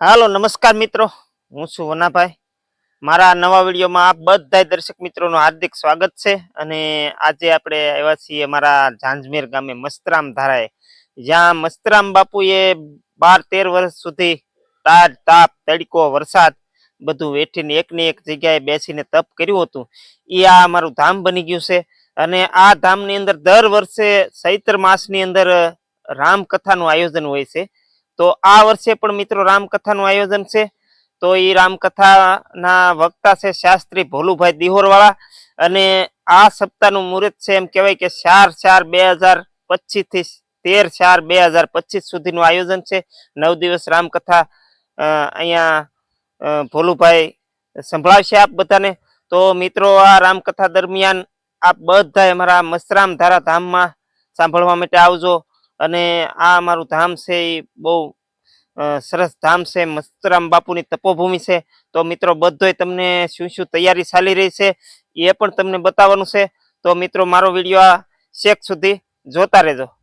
હાલો નમસ્કાર મિત્રો. હું છું વનાભાઈ. મારા નવા વિડીયોમાં આપ બધા દર્શક મિત્રોનું હાર્દિક સ્વાગત છે. અને આજે આપણે આવ્યા છીએ મારા ઝાંઝમેર ગામે મસ્તરામ ધારાએ. જ્યાં મસ્તરામ બાપુએ બાર તેર વર્ષ સુધી તાજ તાપ, તડકો, વરસાદ બધું વેઠીને એકની એક જગ્યાએ બેસીને તપ કર્યું હતું. એ આ અમારું ધામ બની ગયું છે. અને આ ધામની અંદર દર વર્ષે ચૈત્ર માસની અંદર રામકથાનું આયોજન હોય છે. તો આ વર્ષે પણ મિત્રો રામકથાનું આયોજન છે. તો એ રામકથાના વક્તા છે શાસ્ત્રી ભોલુભાઈ દિહોરવાળા. અને આ સપ્તાહનું મુહૂર્ત છે એમ કહેવાય કે ચાર ચાર બે હજાર પચીસથી તેર ચાર બે હજાર પચીસ સુધીનું આયોજન છે. નવ દિવસ રામકથા અહીંયા ભોલુભાઈ સંભળાવશે આપ બધાને. તો મિત્રો, આ રામકથા દરમિયાન આપ બધા અમારા મસરામ ધારા ધામમાં સાંભળવા માટે આવજો. અને આ અમારું ધામ છે એ બહુ સરસ ધામ છે, મસ્તરામ બાપુની તપોભૂમિ છે. તો મિત્રો, બધોય તમને શું શું તૈયારી ચાલી રહી છે, એ પણ તમને બતાવવાનું છે. તો મિત્રો, મારો વીડિયો આ શેક સુધી જોતા રહેજો.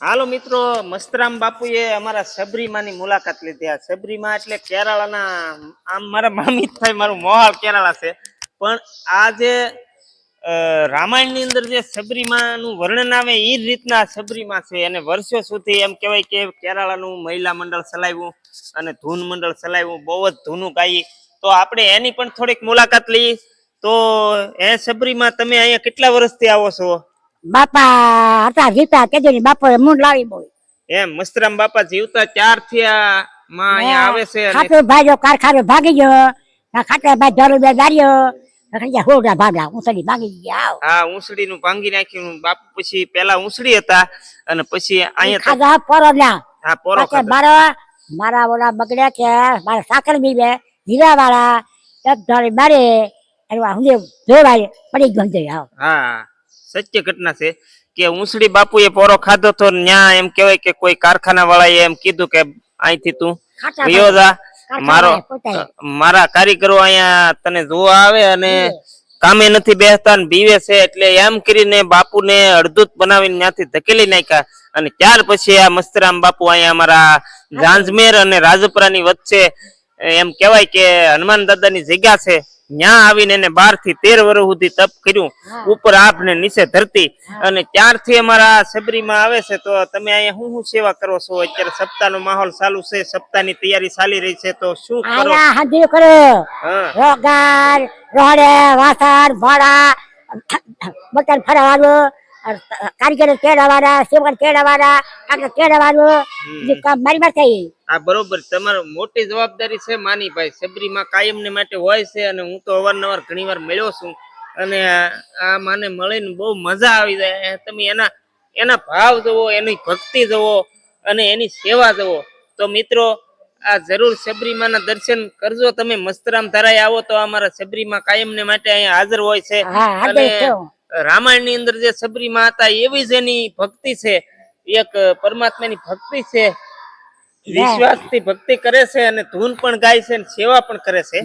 હાલો મિત્રો, મસ્તરામ બાપુએ અમારા સબરીમાની મુલાકાત લીધી. આ સબરીમા એટલે કેરાળાના આમ મારા મામી થાય, મારું મોહાળ કેરાળા છે. પણ આ જે રામાયણની અંદર જે સબરીમાનું વર્ણન આવે એ જ રીતના સબરીમા છે. અને વર્ષો સુધી એમ કહેવાય કે કેરાળાનું મહિલા મંડળ ચલાવ્યું અને ધૂન મંડળ ચલાવ્યું, બહુ જ ધૂનું ગાઈ. તો આપણે એની પણ થોડીક મુલાકાત લઈએ તો એ સબરીમાં, તમે અહીંયા કેટલા વર્ષથી આવો છો? બાપા હતા જીતા કેજો ની બાપા મૂંડ લાવી બોય એમ મસ્તરામ બાપા જીવતા ચાર થયા માં અહીંયા આવે છે અને ખાતો કારખાને ભાગી ગયો ખાતા ભાઈ દારૂ બે ખંજા હોડા ઉસડી ભાગી ગયા આ નું ભાંગી નાખ્યું બાપુ પછી પેલા ઊંસડી હતા અને પછી અહીંયા ખાધા પોરો ના પોરો પાછા મારા મારા ઓલા બગડ્યા કે મારા સાકર બી હીરા વાળા એક ધારી મારે હું જોવાય પડી આવ. હા. સત્ય ઘટના છે કે ઊંસડી બાપુએ પોરો ખાધો તો ન્યા એમ કહેવાય કે કોઈ કારખાના વાળાએ એમ કીધું કે અહીંથી તું ગયો જા. મારો મારા કારીગરો અહીંયા તને જોવા આવે અને કામે નથી બેસતા ને બીવે છે એટલે એમ કરીને બાપુને અડધૂત બનાવીને ત્યાંથી ધકેલી નાખ્યા. અને ત્યાર પછી આ મસ્તરામ બાપુ અહીંયા અમારા ઝાંઝમેર અને રાજપુરાની વચ્ચે એમ કહેવાય કે હનુમાન દાદાની જગ્યા છે. ત્યાં આવીને એને બારથી તેર વર્ષ સુધી તપ કર્યું. ઉપર આપ ને નીચે ધરતી. અને ત્યારથી અમારા સબરીમાં આવે છે તો તમે અહીંયા શું શું સેવા કરો છો? અત્યારે સપ્તાહ નો માહોલ ચાલુ છે સપ્તાહની તૈયારી ચાલી રહી છે તો શું કરો આયા હાજી કરો. રોગાર રોડે વાસણ ભાડા બટર ફરાવાનું કારીગર તેડાવાના સેવકર તેડાવાના કાકા તેડાવાનું જે કામ મારી થઈ આ બરોબર. તમારો મોટી જવાબદારી છે માની ભાઈ. સબરીમાં કાયમ ને માટે હોય છે અને હું તો અવારનવાર ઘણી વાર મળ્યો છું. અને આ- મને મળીને બહુ મજા આવી જાય. તમે એના એના ભાવ જવો એની ભક્તિ જવો અને એની સેવા જવો તો મિત્રો આ જરૂર સબરીમાના દર્શન કરજો. તમે મસ્તરામ ધરાય આવો તો અમારા સબરીમાં કાયમ ને માટે અહીંયા હાજર હોય છે. અને રામાયણની અંદર જે સબરી માતા એવી જ એની ભક્તિ છે. એક પરમાત્માની ભક્તિ છે. વિશ્વાસથી ભક્તિ કરે છે અને ધૂન પણ ગાય છે અને સેવા પણ કરે છે.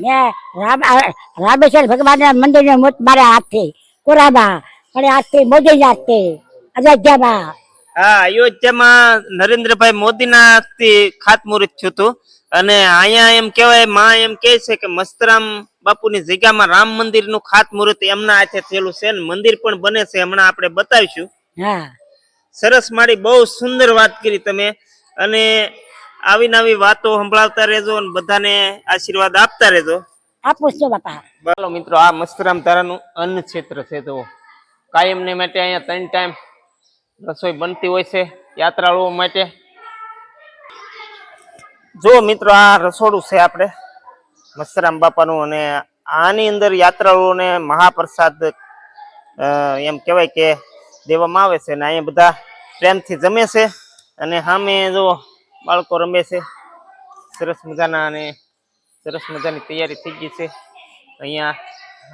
રામેશ્વર ભગવાન મંદિર ને મોત મારા હાથથી. કોરાબા અને હાથથી મોદી હાથથી અયોધ્યામાં. હા અયોધ્યામાં નરેન્દ્રભાઈ મોદીના હાથથી ખાતમુહૂર્ત થયું હતું. અને અહીંયા એમ કહેવાયમાં એમ કહે છે કે મસ્તરામ બાપુની જગ્યામાં રામ મંદિરનું ખાતમુહૂર્ત એમના હાથે થયેલું છે ને મંદિર પણ બને છે હમણાં આપણે બતાવીશું. સરસ મારી બહુ સુંદર વાત કરી તમે. અને આવી નવી વાતો સંભળાવતા રહેજો અને બધાને આશીર્વાદ આપતા રહેજો. આપું છું બાપા. બોલો મિત્રો આ મસ્તરામ તારાનું અન્ન ક્ષેત્ર છે તો કાયમને માટે અહીંયા ત્રણ ટાઈમ રસોઈ બનતી હોય છે યાત્રાળુઓ માટે. જો મિત્રો આ રસોડું છે આપણે. મસ્તરામ બાપાનું અને આની અંદર યાત્રાળુઓને મહાપ્રસાદ એમ કહેવાય કે દેવામાં આવે છે અને અહીંયા બધા પ્રેમથી જમે છે અને સામે જો બાળકો રમે છે. સરસ મજાના અને સરસ મજાની તૈયારી થઈ ગઈ છે. અહીંયા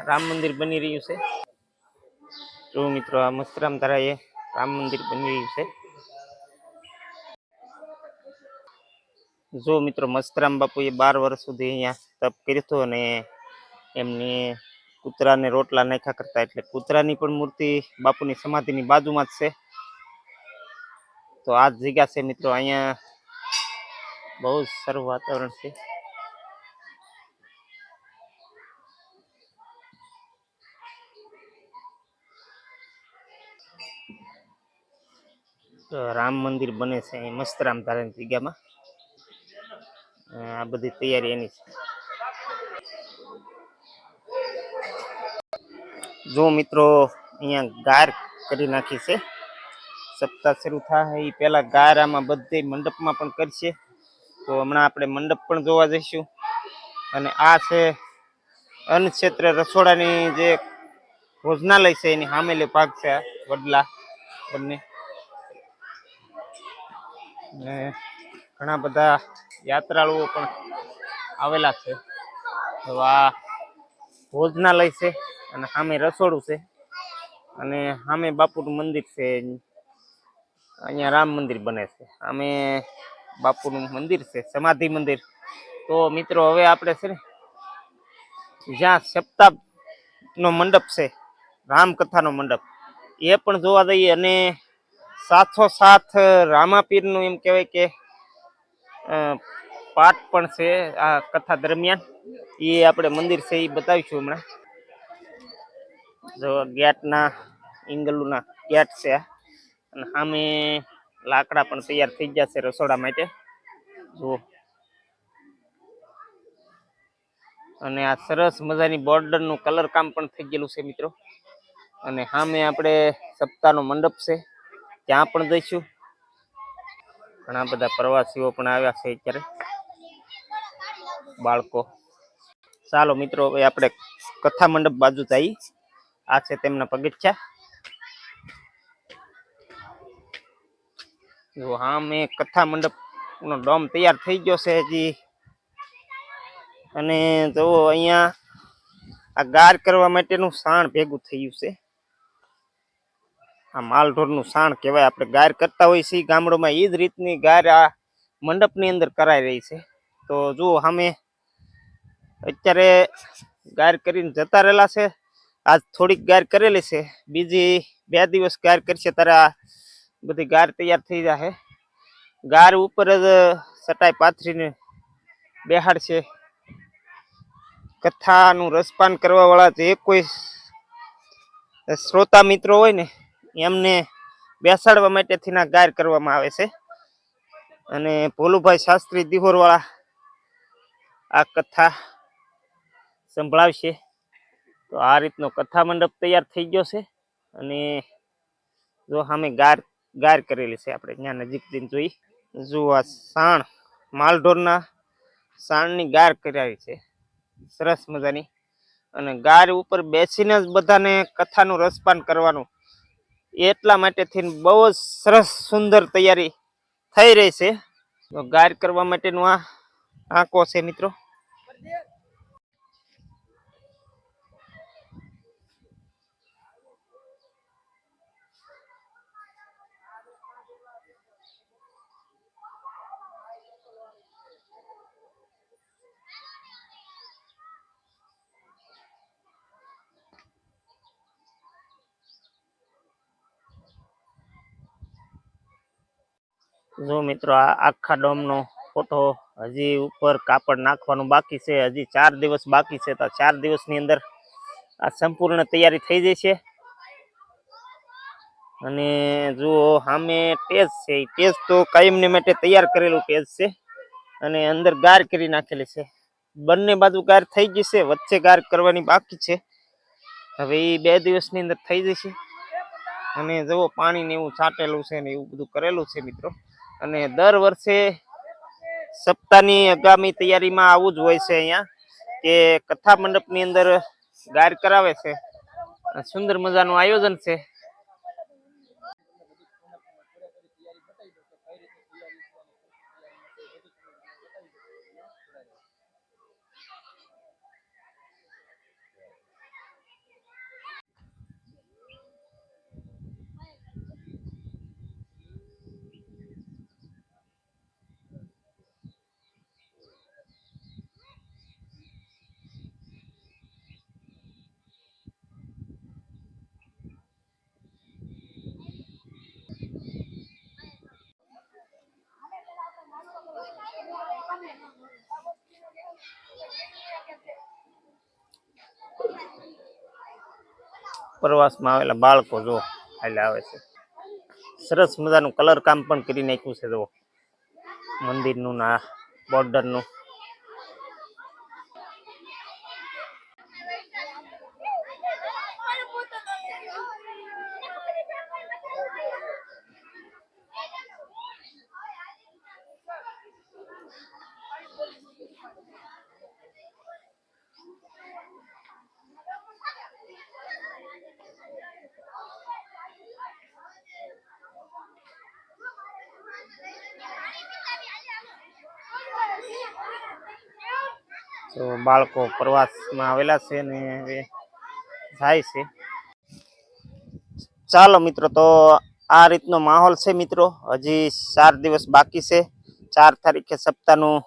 રામ મંદિર બની રહ્યું છે. જો મિત્રો આ મસ્તરામ ધારાએ રામ મંદિર બની રહ્યું છે. જો મિત્રો મસ્તરામ બાપુએ બાર વર્ષ સુધી અહીંયા તપ કર્યો અને એમની કૂતરાને રોટલા નાખ્યા કરતા, એટલે કૂતરાની પણ મૂર્તિ બાપુની સમાધિની બાજુમાં જ છે. તો આ જગ્યા છે મિત્રો, અહીંયા બહુ સારું વાતાવરણ છે. રામ મંદિર બને છે અહીં મસ્તરામ ધારાની જગ્યામાં. આ બધી તૈયારી એની છે. જો મિત્રો, અહીંયા ગાર કરી નાખી છે. સપ્તાહ શરૂ થાય એ પહેલાં ગાર આમાં બધે મંડપમાં પણ કરશે. તો હમણાં આપણે મંડપ પણ જોવા જઈશું. અને આ છે અન્નક્ષેત્ર રસોડાની જે ભોજનાલય છે, એની સામેલે ભાગ છે વડલા બંને. ઘણા બધા યાત્રાળુઓ પણ આવેલા છે. તો આ ભોજનાલય છે અને સામે રસોડું છે અને સામે બાપુનું મંદિર છે. અહીંયા રામ મંદિર બને છે. સામે બાપુનું મંદિર છે, સમાધિ મંદિર. તો મિત્રો, હવે આપણે છે ને જ્યાં સપ્તાહનો મંડપ છે, રામકથાનો મંડપ, એ પણ જોવા જઈએ અને સાથોસાથ રામાપીરનું એમ કહેવાય કે પાઠ પણ છે આ કથા દરમિયાન. એ આપણે મંદિર છે એ બતાવીશું હમણાં. જો ગેટના, ઇંગલુના ગેટ છે. અને સામે લાકડા પણ તૈયાર થઈ ગયા છે રસોડા માટે. જુઓ. અને આ સરસ મજાની બોર્ડરનું કલર કામ પણ થઈ ગયેલું છે મિત્રો. અને સામે આપણે સપ્તાહનો મંડપ છે. ત્યાં પણ જઈશું. ઘણા બધા પ્રવાસીઓ પણ આવ્યા છે અત્યારે. બાળકો. ચાલો મિત્રો, હવે આપણે કથા મંડપ બાજુ જઈ આ છે તેમના પગથિયા. જો હા, મેં કથા મંડપ નો ડોમ તૈયાર થઈ ગયો છે હજી. અને જો અહીંયા આ ગાર કરવા માટેનું સાણ ભેગું થયું છે. આ માલઢોરનું સાણ કહેવાય. આપણે ગાર કરતા હોય છીએ ગામડોમાં એ જ રીતની ગાર આ મંડપની અંદર કરાઈ રહી છે. તો જુઓ સામે અત્યારે ગાર કરીને જતા રહેલા છે. આજ થોડીક ગાર કરેલી છે. બીજી બે દિવસ ગાર કરશે ત્યારે આ બધી ગાર તૈયાર થઈ જશે ગાર ઉપર જ ચટાઈ પાથરીને બેહાડશે. કથાનું રસપાન કરવાવાળા જે કોઈ શ્રોતા મિત્રો હોય ને એમને બેસાડવા માટે થીના ગાર કરવામાં આવે છે. અને ભોલુભાઈ શાસ્ત્રી દિહોરવાળા આ કથા સંભળાવશે. તો આ રીતનો કથા મંડપ તૈયાર થઈ ગયો છે અને જો સામે ગાર ગાર કરેલી છે આપણે ત્યાં નજીક દિન જોઈ. જો આ સાણ, માલઢોરના સાણની ગાર કરાવી છે. સરસ મજાની. અને ગાર ઉપર બેસીને જ બધાને કથાનું રસપાન કરવાનું એટલા માટે થઈને બહુ જ સરસ સુંદર તૈયારી થઈ રહી છે. ગાર કરવા માટેનું આ આંકો છે મિત્રો. જો મિત્રો, આ આખા ડોમનો ફોટો હજી ઉપર કાપડ નાખવાનું બાકી છે. હજી ચાર દિવસ બાકી છે, તો ચાર દિવસની અંદર આ સંપૂર્ણ તૈયારી થઈ જશે. અને જુઓ, સામે ટેજ છે. એ ટેજ તો કાયમને માટે તૈયાર કરેલું ટેજ છે અને અંદર ગાર કરી નાખેલી છે. બંને બાજુ ગાર થઈ ગઈ છે, વચ્ચે ગાર કરવાની બાકી છે. હવે એ બે દિવસની અંદર થઈ જશે. અને જુઓ, પાણીને એવું છાંટેલું છે ને એવું બધું કરેલું છે મિત્રો. અને દર વર્ષે સપ્તાહની આગામી તૈયારીમાં આવું જ હોય છે અહીંયા કે કથા મંડપની અંદર ગાર કરાવે છે. સુંદર મજાનું આયોજન છે. પ્રવાસમાં આવેલા બાળકો જો એટલે આવે છે. સરસ મજાનું કલર કામ પણ કરી નાખ્યું છે જો મંદિરનું ના બોર્ડરનું તો બાળકો પ્રવાસમાં આવેલા છે ને હવે જાય છે. ચાલો મિત્રો, તો આ રીતનો માહોલ છે મિત્રો. હજી ચાર દિવસ બાકી છે. ચાર તારીખે સપ્તાહનું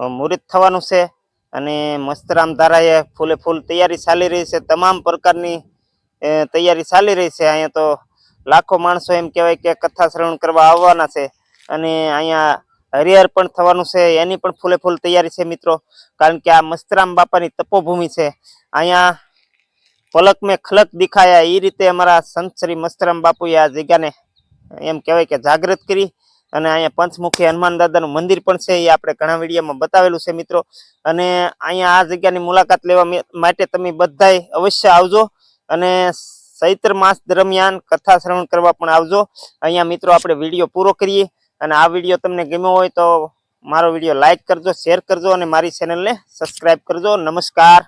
મુહૂર્ત થવાનું છે અને મસ્તરામ ધારાએ ફૂલે ફૂલ તૈયારી ચાલી રહી છે. તમામ પ્રકારની તૈયારી ચાલી રહી છે. અહીંયા તો લાખો માણસો એમ કહેવાય કે કથા શ્રવણ કરવા આવવાના છે અને અહીંયા હરિહર પણ થવાનું છે, એની પણ ફૂલે ફૂલ તૈયારી છે મિત્રો. કારણ કે આ મસ્તરામ બાપાની તપોભૂમિ છે. અહીંયા પલક મેં ખલક દેખાયા એ રીતે અમારા સંત શ્રી મસ્તરામ બાપુએ આ જગ્યાને એમ કહેવાય કે જાગૃત કરી અને અહીંયા પંચમુખી હનુમાન દાદાનું મંદિર પણ છે એ આપણે ઘણા વિડીયોમાં બતાવેલું છે મિત્રો. અને અહીંયા આ જગ્યાની મુલાકાત લેવા માટે તમે બધાય અવશ્ય આવજો અને ચૈત્ર માસ દરમિયાન કથા શ્રવણ કરવા પણ આવજો. અહીંયા મિત્રો આપણે વીડિયો પૂરો કરીએ. અને આ વીડિયો તમને ગમ્યો હોય તો મારો વીડિયો લાઇક કરજો શેર કરજો અને મારી ચેનલને સબસ્ક્રાઇબ કરજો. નમસ્કાર.